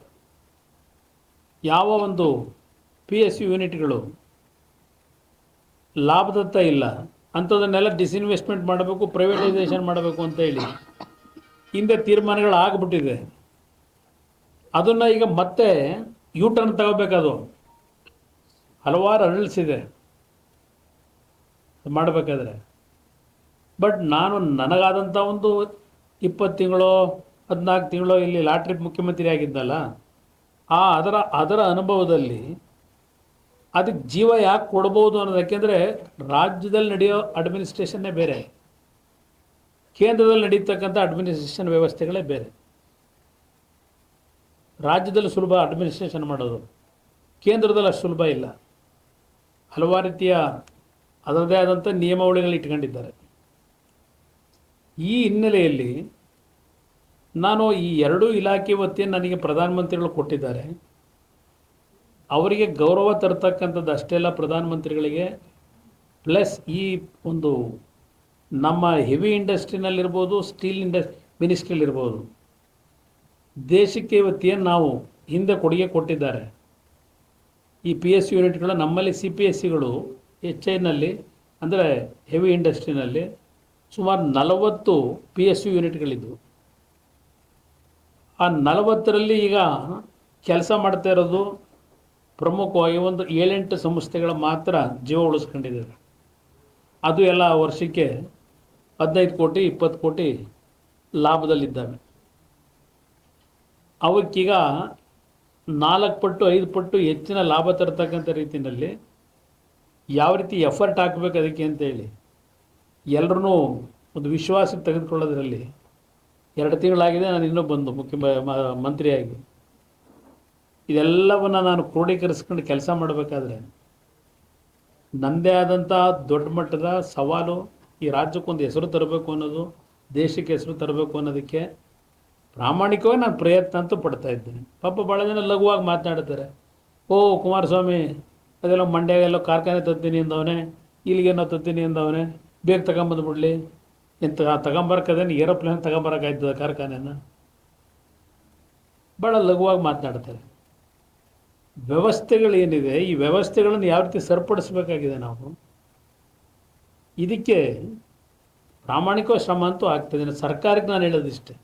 ಯಾವ ಒಂದು ಪಿ ಎಸ್ ಯು ಯೂನಿಟ್ಗಳು ಲಾಭದತ್ತ ಇಲ್ಲ, ಅಂಥದನ್ನೆಲ್ಲ ಡಿಸ್ಇನ್ವೆಸ್ಟ್ಮೆಂಟ್ ಮಾಡಬೇಕು ಪ್ರೈವೇಟೈಸೇಷನ್ ಮಾಡಬೇಕು ಅಂತ ಹೇಳಿ. ಹಿಂದೆ ತೀರ್ಮಾನಗಳು ಆಗಿಬಿಟ್ಟಿದೆ ಅದನ್ನು ಈಗ ಮತ್ತೆ ಯೂ ಟರ್ನ್ ತಗೋಬೇಕದು. ಹಲವಾರು ಅರಳಿಸಿದೆ ಮಾಡಬೇಕಾದ್ರೆ. ಬಟ್ ನಾನು ನನಗಾದಂಥ ಒಂದು ಇಪ್ಪತ್ತು ತಿಂಗಳು, ಹದಿನಾಲ್ಕು ತಿಂಗಳು ಇಲ್ಲಿ ಲಾಟ್ರಿ ಮುಖ್ಯಮಂತ್ರಿ ಆಗಿದ್ದಲ್ಲ ಆ ಅದರ ಅದರ ಅನುಭವದಲ್ಲಿ ಅದಕ್ಕೆ ಜೀವ ಯಾಕೆ ಕೊಡ್ಬೋದು ಅನ್ನೋದಕ್ಕೆಂದರೆ ರಾಜ್ಯದಲ್ಲಿ ನಡೆಯೋ ಅಡ್ಮಿನಿಸ್ಟ್ರೇಷನ್ನೇ ಬೇರೆ. ಕೇಂದ್ರದಲ್ಲಿ ನಡೀತಕ್ಕಂಥ ಅಡ್ಮಿನಿಸ್ಟ್ರೇಷನ್ ವ್ಯವಸ್ಥೆಗಳೇ ಬೇರೆ. ರಾಜ್ಯದಲ್ಲಿ ಸುಲಭ ಅಡ್ಮಿನಿಸ್ಟ್ರೇಷನ್ ಮಾಡೋದು. ಕೇಂದ್ರದಲ್ಲಿ ಅಷ್ಟು ಸುಲಭ ಇಲ್ಲ. ಹಲವಾರು ರೀತಿಯ ಅದರದೇ ಆದಂಥ ನಿಯಮಾವಳಿಗಳು ಇಟ್ಕೊಂಡಿದ್ದಾರೆ. ಈ ಹಿನ್ನೆಲೆಯಲ್ಲಿ ನಾನು ಈ ಎರಡೂ ಇಲಾಖೆ ವತಿಯನ್ನು ನನಗೆ ಪ್ರಧಾನಮಂತ್ರಿಗಳು ಕೊಟ್ಟಿದ್ದಾರೆ. ಅವರಿಗೆ ಗೌರವ ತರ್ತಕ್ಕಂಥದ್ದು ಅಷ್ಟೇ ಅಲ್ಲ, ಪ್ರಧಾನಮಂತ್ರಿಗಳಿಗೆ ಪ್ಲಸ್ ಈ ಒಂದು ನಮ್ಮ ಹೆವಿ ಇಂಡಸ್ಟ್ರಿನಲ್ಲಿರ್ಬೋದು ಸ್ಟೀಲ್ ಇಂಡಸ್ ಮಿನಿಸ್ಟ್ರಿಲಿರ್ಬೋದು ದೇಶಕ್ಕೆ ಇವತ್ತೇನು ನಾವು ಹಿಂದೆ ಕೊಡುಗೆ ಕೊಟ್ಟಿದ್ದಾರೆ. ಈ ಪಿ ಎಸ್ ಯೂನಿಟ್ಗಳು ನಮ್ಮಲ್ಲಿ ಸಿ ಪಿ ಎಸ್ ಸಿಗಳು ಎಚ್ ಐನಲ್ಲಿ ಅಂದರೆ ಹೆವಿ ಇಂಡಸ್ಟ್ರಿನಲ್ಲಿ ಸುಮಾರು ನಲವತ್ತು ಪಿ ಎಸ್ ಯು ಯೂನಿಟ್ಗಳಿದ್ವು ಆ ನಲವತ್ತರಲ್ಲಿ ಈಗ ಕೆಲಸ ಮಾಡ್ತಾ ಇರೋದು ಪ್ರಮುಖವಾಗಿ ಒಂದು ಏಳೆಂಟು ಸಂಸ್ಥೆಗಳು ಮಾತ್ರ ಜೀವ ಉಳಿಸ್ಕೊಂಡಿದ್ದಾರೆ. ಅದು ಎಲ್ಲ ವರ್ಷಕ್ಕೆ ಹದಿನೈದು ಕೋಟಿ, ಇಪ್ಪತ್ತು ಕೋಟಿ ಲಾಭದಲ್ಲಿದ್ದಾವೆ. ಅವಕ್ಕೀಗ ನಾಲ್ಕು ಪಟ್ಟು, ಐದು ಪಟ್ಟು ಹೆಚ್ಚಿನ ಲಾಭ ತರತಕ್ಕಂಥ ರೀತಿಯಲ್ಲಿ ಯಾವ ರೀತಿ ಎಫರ್ಟ್ ಹಾಕಬೇಕು ಅದಕ್ಕೆ ಅಂತೇಳಿ ಎಲ್ಲರೂ ಒಂದು ವಿಶ್ವಾಸಕ್ಕೆ ತೆಗೆದುಕೊಳ್ಳೋದ್ರಲ್ಲಿ ಎರಡು ತಿಂಗಳಾಗಿದೆ, ನಾನು ಇನ್ನೂ ಬಂದು ಮುಖ್ಯ ಮಂತ್ರಿಯಾಗಿ. ಇದೆಲ್ಲವನ್ನು ನಾನು ಕ್ರೋಢೀಕರಿಸ್ಕೊಂಡು ಕೆಲಸ ಮಾಡಬೇಕಾದ್ರೆ ನನ್ನದೇ ಆದಂಥ ದೊಡ್ಡ ಮಟ್ಟದ ಸವಾಲು ಈ ರಾಜ್ಯಕ್ಕೊಂದು ಹೆಸರು ತರಬೇಕು ಅನ್ನೋದು, ದೇಶಕ್ಕೆ ಹೆಸರು ತರಬೇಕು ಅನ್ನೋದಕ್ಕೆ ಪ್ರಾಮಾಣಿಕವಾಗಿ ನಾನು ಪ್ರಯತ್ನ ಅಂತೂ ಪಡ್ತಾ ಇದ್ದೇನೆ. ಪಾಪ ಭಾಳ ಜನ ಲಘುವಾಗಿ ಮಾತನಾಡ್ತಾರೆ ಓ ಕುಮಾರಸ್ವಾಮಿ, ಅದೆಲ್ಲ ಮಂಡ್ಯಾಗೆಲ್ಲ ಕಾರ್ಖಾನೆ ತತ್ತೀನಿ ಅಂದವನೇ ಇಲ್ಲಿಗೇನೋ ತತ್ತೀನಿ ಅಂದವನೇ, ಬೇಗ ತಗೊಂಬಂದ್ಬಿಡ್ಲಿ ಎಂತ ತಗೊಂಬರಕ್ಕದೇನು ಏರೋಪ್ಲೇನ್ ತಗೊಂಬರಕ್ಕಾಯ್ತದ ಕಾರ್ಖಾನೆನ? ಭಾಳ ಲಘುವಾಗಿ ಮಾತನಾಡ್ತಾರೆ. ವ್ಯವಸ್ಥೆಗಳೇನಿದೆ, ಈ ವ್ಯವಸ್ಥೆಗಳನ್ನು ಯಾವ ರೀತಿ ಸರಿಪಡಿಸ್ಬೇಕಾಗಿದೆ ನಾವು? ಇದಕ್ಕೆ ಪ್ರಾಮಾಣಿಕ ಶ್ರಮ ಅಂತೂ ಆಗ್ತದೆ. ಸರ್ಕಾರಕ್ಕೆ ನಾನು ಹೇಳೋದಿಷ್ಟೆ.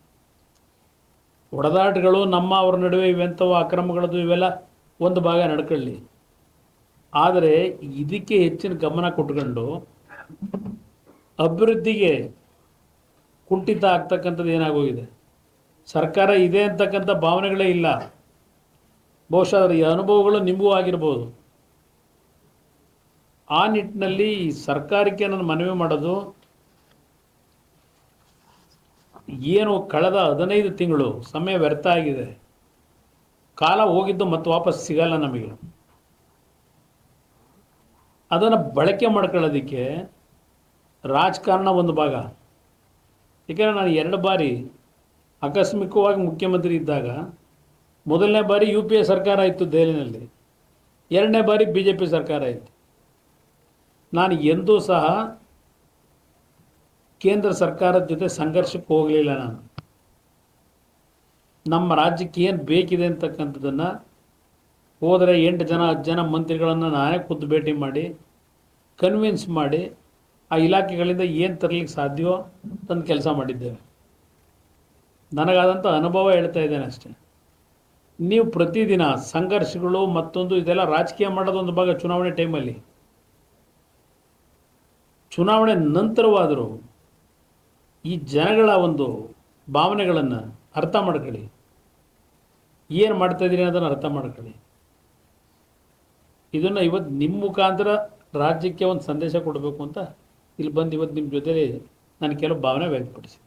ಒಡದಾಟಗಳು ನಮ್ಮ ಅವ್ರ ನಡುವೆ ಇವೆಂಥವು ಅಕ್ರಮಗಳದ್ದು ಇವೆಲ್ಲ ಒಂದು ಭಾಗ ನಡ್ಕೊಳ್ಳಿ. ಆದರೆ ಇದಕ್ಕೆ ಹೆಚ್ಚಿನ ಗಮನ ಕೊಟ್ಕೊಂಡು ಅಭಿವೃದ್ಧಿಗೆ ಕುಂಠಿತ ಆಗ್ತಕ್ಕಂಥದ್ದು ಏನಾಗೋಗಿದೆ? ಸರ್ಕಾರ ಇದೆ ಅಂತಕ್ಕಂಥ ಭಾವನೆಗಳೇ ಇಲ್ಲ. ಬಹುಶಃ ಅದರ ಅನುಭವಗಳು ನಿಮಗೂ ಆಗಿರ್ಬೋದು. ಆ ನಿಟ್ಟಿನಲ್ಲಿ ಈ ಸರ್ಕಾರಕ್ಕೆ ನಾನು ಮನವಿ ಮಾಡೋದು, ಏನು ಕಳೆದ ಹದಿನೈದು ತಿಂಗಳು ಸಮಯ ವ್ಯರ್ಥ ಆಗಿದೆ. ಕಾಲ ಹೋಗಿದ್ದು ಮತ್ತೆ ವಾಪಸ್ ಸಿಗಲ್ಲ ನಮಗೆ. ಅದನ್ನು ಬಳಕೆ ಮಾಡ್ಕೊಳ್ಳೋದಕ್ಕೆ ರಾಜಕಾರಣ ಒಂದು ಭಾಗ. ಏಕೆಂದರೆ ನಾನು ಎರಡು ಬಾರಿ ಆಕಸ್ಮಿಕವಾಗಿ ಮುಖ್ಯಮಂತ್ರಿ ಇದ್ದಾಗ, ಮೊದಲನೇ ಬಾರಿ ಯು ಪಿ ಎ ಸರ್ಕಾರ ಇತ್ತು ದೆಹಲಿನಲ್ಲಿ, ಎರಡನೇ ಬಾರಿ ಬಿ ಜೆ ಪಿ ಸರ್ಕಾರ ಇತ್ತು. ನಾನು ಎಂದೂ ಸಹ ಕೇಂದ್ರ ಸರ್ಕಾರದ ಜೊತೆ ಸಂಘರ್ಷಕ್ಕೆ ಹೋಗಲಿಲ್ಲ ನಾನು. ನಮ್ಮ ರಾಜ್ಯಕ್ಕೆ ಏನು ಬೇಕಿದೆ ಅಂತಕ್ಕಂಥದ್ದನ್ನು ಹೋದರೆ ಎಂಟು ಜನ, ಹತ್ತು ಜನ ಮಂತ್ರಿಗಳನ್ನು ನಾನೇ ಖುದ್ದು ಭೇಟಿ ಮಾಡಿ ಕನ್ವಿನ್ಸ್ ಮಾಡಿ ಆ ಇಲಾಖೆಗಳಿಂದ ಏನು ತರಲಿಕ್ಕೆ ಸಾಧ್ಯವೋ ತಂದು ಕೆಲಸ ಮಾಡಿದ್ದೇವೆ. ನನಗಾದಂಥ ಅನುಭವ ಹೇಳ್ತಾ ಇದ್ದೇನೆ ಅಷ್ಟೇ. ನೀವು ಪ್ರತಿದಿನ ಸಂಘರ್ಷಗಳು ಮತ್ತೊಂದು ಇದೆಲ್ಲ ರಾಜಕೀಯ ಮಾಡೋದೊಂದು ಭಾಗ ಚುನಾವಣೆ ಟೈಮಲ್ಲಿ ಚುನಾವಣೆ ನಂತರವಾದರೂ ಈ ಜನಗಳ ಒಂದು ಭಾವನೆಗಳನ್ನು ಅರ್ಥ ಮಾಡ್ಕೊಳ್ಳಿ. ಏನು ಮಾಡ್ತಾ ಇದ್ದೀರಿ ಅನ್ನೋದನ್ನು ಅರ್ಥ ಮಾಡ್ಕೊಳ್ಳಿ. ಇದನ್ನು ಇವತ್ತು ನಿಮ್ಮ ಮುಖಾಂತರ ರಾಜ್ಯಕ್ಕೆ ಒಂದು ಸಂದೇಶ ಕೊಡಬೇಕು ಅಂತ ಇಲ್ಲಿ ಬಂದು ಇವತ್ತು ನಿಮ್ಮ ಜೊತೆಲಿ ನಾನು ಕೆಲವು ಭಾವನೆ ವ್ಯಕ್ತಪಡಿಸಿ